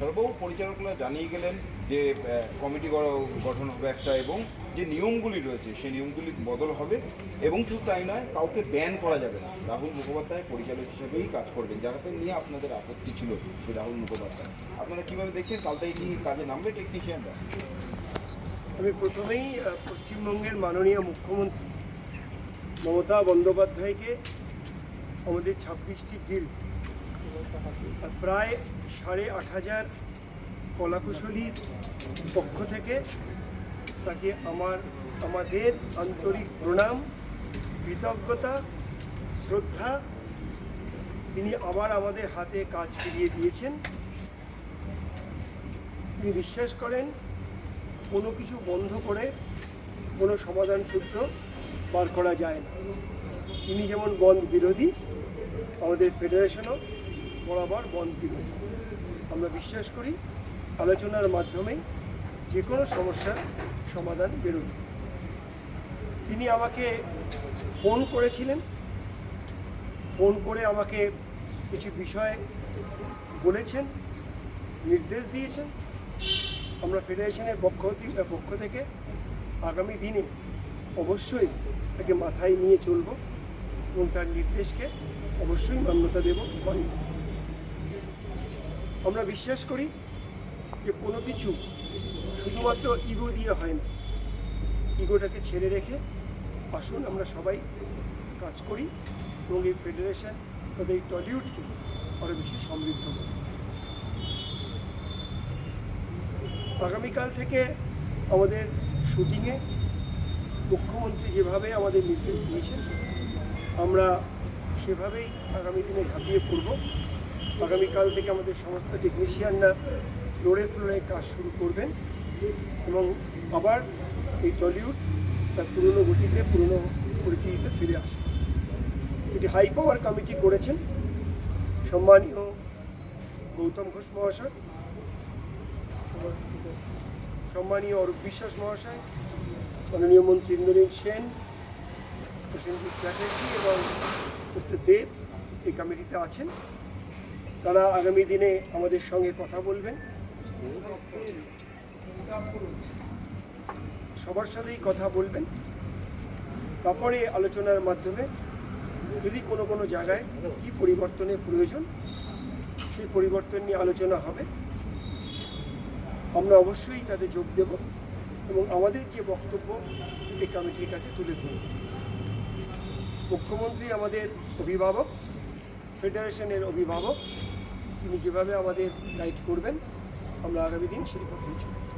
সর্ববাবু পরিচালকরা জানিয়ে গেলেন যে কমিটি গঠন হবে একটা এবং যে নিয়মগুলি রয়েছে সেই নিয়মগুলি বদল হবে এবং শুধু তাই নয় কাউকে ব্যান করা যাবে না। রাহুল মুখোপাধ্যায় পরিচালক হিসেবেই কাজ করবেন। যারাতে নিয়ে আপনাদের আপত্তি ছিল সেই রাহুল মুখোপাধ্যায়। আপনারা কীভাবে দেখছেন? কাল থেকে কি কাজে নামবে টেকনিশিয়ানরা আমি প্রথমেই পশ্চিমবঙ্গের মাননীয় মুখ্যমন্ত্রী মমতা বন্দ্যোপাধ্যায়কে আমাদের ছাব্বিশটি গিল প্রায় সাড়ে আট হাজার কলাকুশলীর পক্ষ থেকে তাকে আমার, আমাদের আন্তরিক প্রণাম, কৃতজ্ঞতা, শ্রদ্ধা। তিনি আবার আমাদের হাতে কাজ ফিরিয়ে দিয়েছেন। তিনি বিশ্বাস করেন, কোনো কিছু বন্ধ করে কোনো সমাধান সূত্র বার করা যায় না। তিনি যেমন বন্ধ বিরোধী, আমাদের ফেডারেশনও বরাবর বন্ধ বিরোধী আমরা বিশ্বাস করি আলোচনার মাধ্যমেই যে কোনো সমস্যার সমাধান বেরোবে। তিনি আমাকে ফোন করেছিলেন। ফোন করে আমাকে কিছু বিষয় বলেছেন, নির্দেশ দিয়েছেন। আমরা ফেডারেশনের পক্ষ পক্ষ থেকে আগামী দিনে অবশ্যই তাকে মাথায় নিয়ে চলব এবং তার নির্দেশকে অবশ্যই মান্যতা দেব। মানব আমরা বিশ্বাস করি যে কোনো কিছু শুধুমাত্র ইগো দিয়ে হয় না। ইগোটাকে ছেড়ে রেখে আসুন আমরা সবাই কাজ করি এবং এই ফেডারেশন তাদের এই টলিউডকে আরও বেশি সমৃদ্ধ করি আগামীকাল থেকে আমাদের শুটিংয়ে মুখ্যমন্ত্রী যেভাবে আমাদের নির্দেশ দিয়েছেন, আমরা সেভাবেই আগামী দিনে ঝাঁপিয়ে পড়ব। আগামীকাল থেকে আমাদের সমস্ত টেকনিশিয়ানরা ফ্লোরে ফ্লোরে কাজ শুরু করবেন এবং আবার এই টলিউড তার পুরনো গতিতে, পুরনো পরিচিতিতে ফিরে আসবে। এটি হাই পাওয়ার কমিটি করেছেন সম্মানীয় গৌতম ঘোষ মহাশয়, সম্মানীয় অরূপ বিশ্বাস মহাশয়, মাননীয় মন্ত্রী ইন্দ্রনীল সেন, প্রসেনজিৎ চ্যাটার্জি এবং মিস্টার দেব এই কমিটিতে আছেন। তারা আগামী দিনে আমাদের সঙ্গে কথা বলবেন। সবার সাথেই কথা বলবেন। তারপরে আলোচনার মাধ্যমে যদি কোনো কোনো জায়গায় কী পরিবর্তনের প্রয়োজন, সেই পরিবর্তন নিয়ে আলোচনা হবে। আমরা অবশ্যই তাতে যোগ দেব এবং আমাদের যে বক্তব্য এই কমিটির কাছে তুলে ধরব। মুখ্যমন্ত্রী আমাদের অভিভাবক, ফেডারেশনের অভিভাবক তিনি যেভাবে আমাদের গাইড করবেন আমরা আগামী দিন সেই পথে চলব।